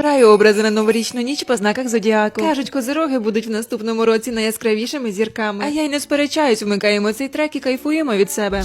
Збираю образи на новорічну ніч по знаках зодіаку. Кажуть, козироги будуть в наступному році найяскравішими зірками. А я й не сперечаюсь, вмикаємо цей трек і кайфуємо від себе.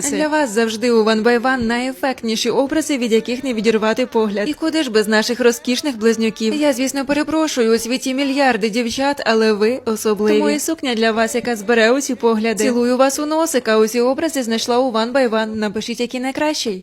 Для вас завжди у One by One найефектніші образи, від яких не відірвати погляд. І куди ж без наших розкішних близнюків? Я, звісно, перепрошую у світі мільярди дівчат, але ви особливі. Тому і сукня для вас, яка збере усі погляди. Цілую вас у носика. Усі образи знайшла у One by One. Напишіть, який найкращий.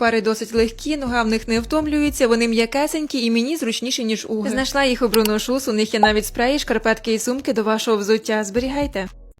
пари досить легкі, нога в них не втомлюється, вони м'якесенькі і мені зручніші, ніж уги. Знайшла їх у Shoes, у них є навіть спреї, шкарпетки і сумки до вашого взуття. Зберігайте.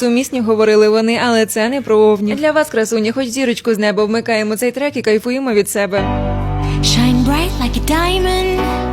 несумісні, говорили вони, але це не про овні. Для вас, красуні, хоч зірочку з неба вмикаємо цей трек і кайфуємо від себе. Shine bright like a diamond.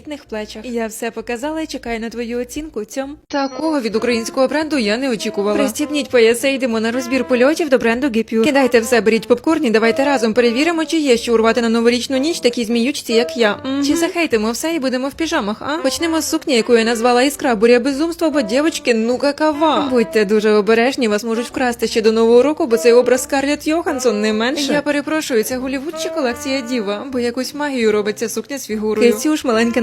тендітних плечах. Я все показала і чекаю на твою оцінку. Цьом такого від українського бренду я не очікувала. Пристібніть пояси, йдемо на розбір польотів до бренду Гепюр. Кидайте все, беріть попкорн і давайте разом перевіримо, чи є що урвати на новорічну ніч такі зміючці, як я. Мгм. Чи захейтимо все і будемо в піжамах? А почнемо з сукні, яку я назвала іскра буря безумства, бо дівочки, ну какава. Будьте дуже обережні, вас можуть вкрасти ще до нового року, бо цей образ Скарлетт Йоханссон не менше. Я перепрошую, це Голівуд чи колекція діва, бо якусь магію робить ця сукня з фігурою. Кицюш, маленьке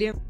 неділі.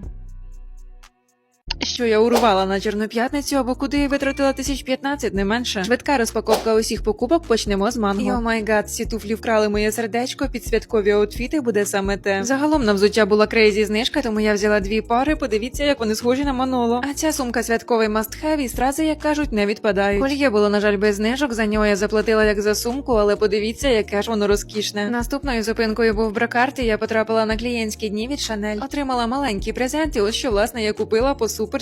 pronto. Що я урвала на Чорну п'ятницю або куди я витратила тисяч 15, не менше. Швидка розпаковка усіх покупок почнемо з манго. Йо май гад, ці туфлі вкрали моє сердечко, під святкові аутфіти буде саме те. Загалом на взуття була крейзі знижка, тому я взяла дві пари. Подивіться, як вони схожі на Маноло. А ця сумка святковий must-have і стрази, як кажуть, не відпадають. Кольє було, на жаль, без знижок. За нього я заплатила як за сумку, але подивіться, яке ж воно розкішне. Наступною зупинкою був бракарт, і я потрапила на клієнтські дні від Шанель. Отримала маленький презент, і ось що власне я купила по супер